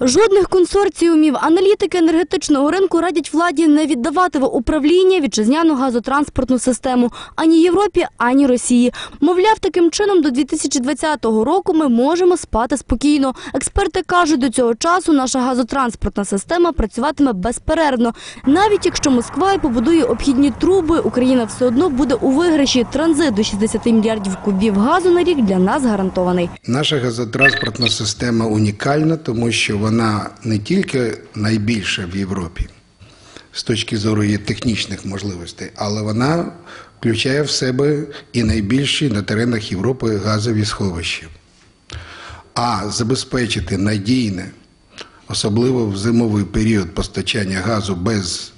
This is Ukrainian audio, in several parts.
Жодних консорціумів аналітики енергетичного ринку радять владі не віддавати в управління вітчизняну газотранспортну систему ані Європі, ані Росії. Мовляв, таким чином до 2020 року ми можемо спати спокійно. Експерти кажуть, до цього часу наша газотранспортна система працюватиме безперервно. Навіть якщо Москва і побудує обхідні труби, Україна все одно буде у виграші. Транзит до 60 мільярдів кубів газу на рік для нас гарантований. Наша газотранспортна система унікальна, тому що вона не тільки найбільша в Європі з точки зору її технічних можливостей, але вона включає в себе і найбільші на теренах Європи газові сховища. А забезпечити надійне, особливо в зимовий період постачання газу без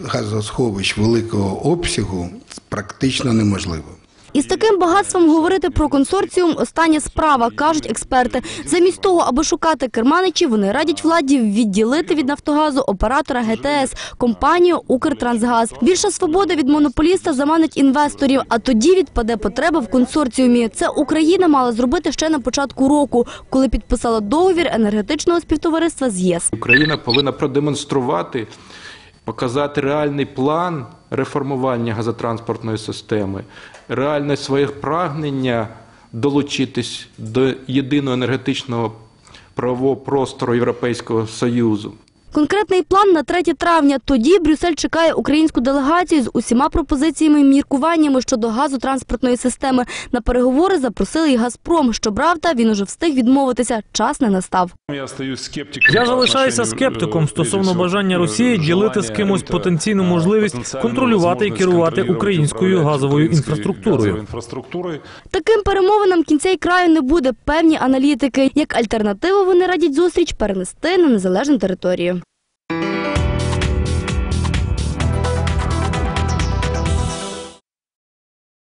газосховищ великого обсягу практично неможливо. Із таким багатством говорити про консорціум – остання справа, кажуть експерти. Замість того, аби шукати керманичів, вони радять владі відділити від «Нафтогазу» оператора ГТС – компанію «Укртрансгаз». Більша свобода від монополіста заманить інвесторів, а тоді відпаде потреба в консорціумі. Це Україна мала зробити ще на початку року, коли підписала договір енергетичного співтовариства з ЄС. Україна повинна продемонструвати, показати реальний план реформування газотранспортної системи, реальне своє прагнення долучитись до єдиного енергетичного правового простору Європейського Союзу. Конкретний план на 3 травня. Тоді Брюссель чекає українську делегацію з усіма пропозиціями і міркуваннями щодо газотранспортної системи. На переговори запросили і «Газпром». Щоправда, він уже встиг відмовитися. Час не настав. Я остаюсь скептиком. Я по залишаюся отношению, скептиком э, стосовно прежде всего, бажання э, Росії ділити з желания кимось это, потенційну э, можливість потенциальную контролювати і возможность керувати контролировать, українською управлять газовою украинской інфраструктурою. газовой инфраструктурой. Таким перемовинам кінця й краю не буде. Певні аналітики. Як альтернативу вони радять зустріч перенести на незалежну територію.